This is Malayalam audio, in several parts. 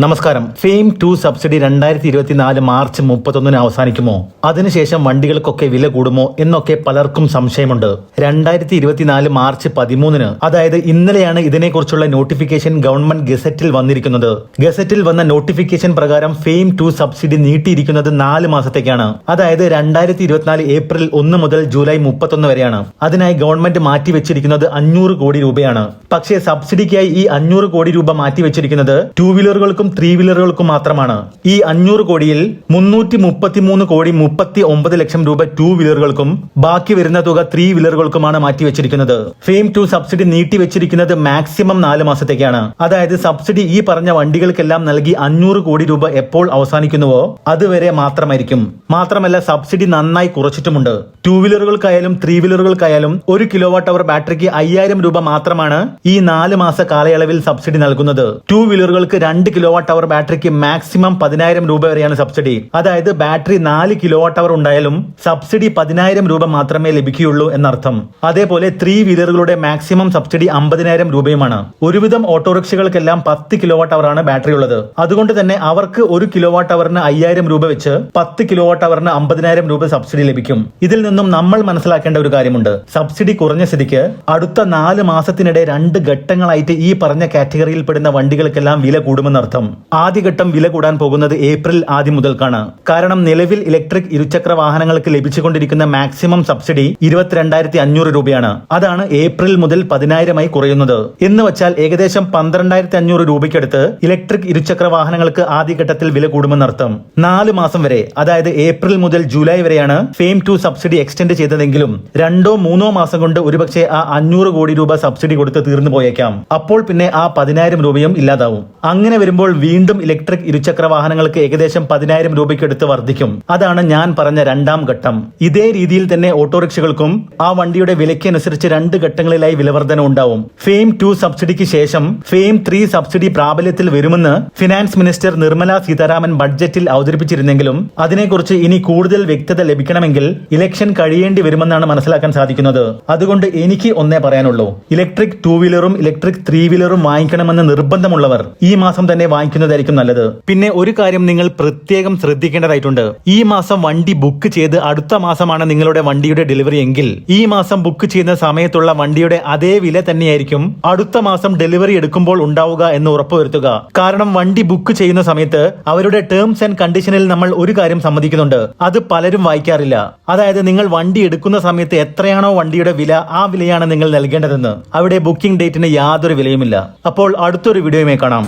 നമസ്കാരം. ഫെയിം ടു സബ്സിഡി രണ്ടായിരത്തി ഇരുപത്തിനാല് മാർച്ച് മുപ്പത്തൊന്നിന് അവസാനിക്കുമോ? അതിനുശേഷം വണ്ടികൾക്കൊക്കെ വില കൂടുമോ എന്നൊക്കെ പലർക്കും സംശയമുണ്ട്. രണ്ടായിരത്തി ഇരുപത്തിനാല് മാർച്ച് പതിമൂന്നിന് അതായത് ഇന്നലെയാണ് ഇതിനെക്കുറിച്ചുള്ള നോട്ടിഫിക്കേഷൻ ഗവൺമെന്റ് ഗസറ്റിൽ വന്നിരിക്കുന്നത്. ഗസറ്റിൽ വന്ന നോട്ടിഫിക്കേഷൻ പ്രകാരം ഫെയിം ടു സബ്സിഡി നീട്ടിയിരിക്കുന്നത് നാല് മാസത്തേക്കാണ്. അതായത് രണ്ടായിരത്തി ഇരുപത്തിനാല് ഏപ്രിൽ ഒന്ന് മുതൽ ജൂലൈ മുപ്പത്തൊന്ന് വരെയാണ്. അതിനായി ഗവൺമെന്റ് മാറ്റിവെച്ചിരിക്കുന്നത് അഞ്ഞൂറ് കോടി രൂപയാണ്. പക്ഷേ സബ്സിഡിക്കായി ഈ അഞ്ഞൂറ് കോടി രൂപ മാറ്റിവെച്ചിരിക്കുന്നത് ടൂ വീലറുകൾക്കും ത്രീ വീലറുകൾക്കും മാത്രമാണ് ഈ അഞ്ഞൂറ് കോടിയിൽ മുന്നൂറ്റി മുപ്പത്തിമൂന്ന് കോടി മുപ്പത്തി ഒമ്പത് ലക്ഷം രൂപ ടു വീലറുകൾക്കും ബാക്കി വരുന്ന തുക ത്രീ വീലറുകൾക്കുമാണ് മാറ്റിവെച്ചിരിക്കുന്നത്. ഫെയിം ടു സബ്സിഡി നീട്ടിവെച്ചിരിക്കുന്നത് മാക്സിമം നാല് മാസത്തേക്കാണ്. അതായത് സബ്സിഡി ഈ പറഞ്ഞ വണ്ടികൾക്കെല്ലാം നൽകി അഞ്ഞൂറ് കോടി രൂപ എപ്പോൾ അവസാനിക്കുന്നുവോ അതുവരെ മാത്രമായിരിക്കും. മാത്രമല്ല സബ്സിഡി നന്നായി കുറച്ചിട്ടുമുണ്ട്. ടു വീലറുകൾക്കായാലും ത്രീ വീലറുകൾക്കായാലും ഒരു കിലോ വാട്ട് അവർ ബാറ്ററിക്ക് അയ്യായിരം രൂപ മാത്രമാണ് ഈ നാല് മാസ കാലയളവിൽ സബ്സിഡി നൽകുന്നത്. ടു വീലറുകൾക്ക് രണ്ട് കിലോ വാട്ട് അവർ ബാറ്ററിക്ക് മാക്സിമം പതിനായിരം രൂപ വരെയാണ് സബ്സിഡി അതായത് ബാറ്ററി നാല് കിലോവാട്ട് അവർ ഉണ്ടായാലും സബ്സിഡി പതിനായിരം രൂപ മാത്രമേ ലഭിക്കുകയുള്ളൂ എന്നർത്ഥം. അതേപോലെ ത്രീ വീലറുകളുടെ മാക്സിമം സബ്സിഡി അമ്പതിനായിരം രൂപയുമാണ്. ഒരുവിധം ഓട്ടോറിക്ഷകൾക്കെല്ലാം പത്ത് കിലോവാട്ട് അവർ അവറാണ് ബാറ്ററി ഉള്ളത്. അതുകൊണ്ട് തന്നെ അവർക്ക് ഒരു കിലോവാട്ട് അവറിന് അയ്യായിരം രൂപ വെച്ച് പത്ത് കിലോവാട്ട് അവറിന് അമ്പതിനായിരം രൂപ സബ്സിഡി ലഭിക്കും. ഇതിൽ നിന്നും നമ്മൾ മനസ്സിലാക്കേണ്ട ഒരു കാര്യമുണ്ട്. സബ്സിഡി കുറഞ്ഞ സ്ഥിതിക്ക് അടുത്ത നാല് മാസത്തിനിടെ രണ്ട് ഘട്ടങ്ങളായിട്ട് ഈ പറഞ്ഞ കാറ്റഗറിയിൽ പെടുന്ന വണ്ടികൾക്കെല്ലാം വില കൂടുമെന്നർത്ഥം. ആദ്യഘട്ടം വില കൂടാൻ പോകുന്നത് ഏപ്രിൽ ആദ്യം മുതൽക്കാണ്. കാരണം നിലവിൽ ഇലക്ട്രിക് ഇരുചക്ര വാഹനങ്ങൾക്ക് ലഭിച്ചുകൊണ്ടിരിക്കുന്ന മാക്സിമം സബ്സിഡി ഇരുപത്തിരണ്ടായിരത്തി അഞ്ഞൂറ് രൂപയാണ്. അതാണ് ഏപ്രിൽ മുതൽ പതിനായിരമായി കുറയുന്നത്. എന്ന് വച്ചാൽ ഏകദേശം പന്ത്രണ്ടായിരത്തി അഞ്ഞൂറ് രൂപയ്ക്കടുത്ത് ഇലക്ട്രിക് ഇരുചക്ര വാഹനങ്ങൾക്ക് ആദ്യഘട്ടത്തിൽ വില കൂടുമെന്നർത്ഥം. നാല് മാസം വരെ അതായത് ഏപ്രിൽ മുതൽ ജൂലൈ വരെയാണ് ഫെയിം ടു സബ്സിഡി എക്സ്റ്റെൻഡ് ചെയ്തതെങ്കിലും രണ്ടോ മൂന്നോ മാസം കൊണ്ട് ഒരുപക്ഷെ ആ അഞ്ഞൂറ് കോടി രൂപ സബ്സിഡി കൊടുത്ത് തീർന്നു പോയേക്കാം. അപ്പോൾ പിന്നെ ആ പതിനായിരം രൂപയും ഇല്ലാതാവും. അങ്ങനെ വരുമ്പോൾ വീണ്ടും ഇലക്ട്രിക് ഇരുചക്ര വാഹനങ്ങൾക്ക് ഏകദേശം പതിനായിരം രൂപയ്ക്കടുത്ത് വർദ്ധിക്കും. അതാണ് ഞാൻ പറഞ്ഞ രണ്ടാം ഘട്ടം. ഇതേ രീതിയിൽ തന്നെ ഓട്ടോറിക്ഷകൾക്കും ആ വണ്ടിയുടെ വിലയ്ക്കനുസരിച്ച് രണ്ട് ഘട്ടങ്ങളിലായി വിലവർധന ഉണ്ടാവും. ഫെയിം ടു സബ്സിഡിക്ക് ശേഷം ഫെയിം ത്രീ സബ്സിഡി പ്രാബല്യത്തിൽ വരുമെന്ന് ഫിനാൻസ് മിനിസ്റ്റർ നിർമ്മല സീതാരാമൻ ബഡ്ജറ്റിൽ അവതരിപ്പിച്ചിരുന്നെങ്കിലും അതിനെക്കുറിച്ച് ഇനി കൂടുതൽ വ്യക്തത ലഭിക്കണമെങ്കിൽ ഇലക്ഷൻ കഴിയേണ്ടി വരുമെന്നാണ് മനസ്സിലാക്കാൻ സാധിക്കുന്നത്. അതുകൊണ്ട് എനിക്ക് ഒന്നേ പറയാനുള്ളൂ. ഇലക്ട്രിക് ടൂ വീലറും ഇലക്ട്രിക് ത്രീ വീലറും വാങ്ങിക്കണമെന്ന് നിർബന്ധമുള്ളവർ ഈ മാസം തന്നെ വാങ്ങിക്കുന്നതായിരിക്കും നല്ലത്. പിന്നെ ഒരു കാര്യം നിങ്ങൾ പ്രത്യേകം ശ്രദ്ധിക്കേണ്ടതായിട്ടുണ്ട്. ഈ മാസം വണ്ടി ബുക്ക് ചെയ്ത് അടുത്ത മാസമാണ് നിങ്ങളുടെ വണ്ടിയുടെ ഡെലിവറി എങ്കിൽ ഈ മാസം ബുക്ക് ചെയ്യുന്ന സമയത്തുള്ള വണ്ടിയുടെ അതേ വില തന്നെയായിരിക്കും അടുത്ത മാസം ഡെലിവറി എടുക്കുമ്പോൾ ഉണ്ടാവുക എന്ന് ഉറപ്പുവരുത്തുക. കാരണം വണ്ടി ബുക്ക് ചെയ്യുന്ന സമയത്ത് അവരുടെ ടേംസ് ആൻഡ് കണ്ടീഷനിൽ നമ്മൾ ഒരു കാര്യം സമ്മതിക്കുന്നുണ്ട്. അത് പലരും വായിക്കാറില്ല. അതായത് നിങ്ങൾ വണ്ടി എടുക്കുന്ന സമയത്ത് എത്രയാണോ വണ്ടിയുടെ വില ആ വിലയാണ് നിങ്ങൾ നൽകേണ്ടതെന്ന്. അവിടെ ബുക്കിംഗ് ഡേറ്റിന് യാതൊരു വിലയുമില്ല. അപ്പോൾ അടുത്തൊരു വീഡിയോയുമായി കാണാം.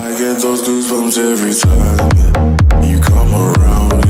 goosebumps every time you come around.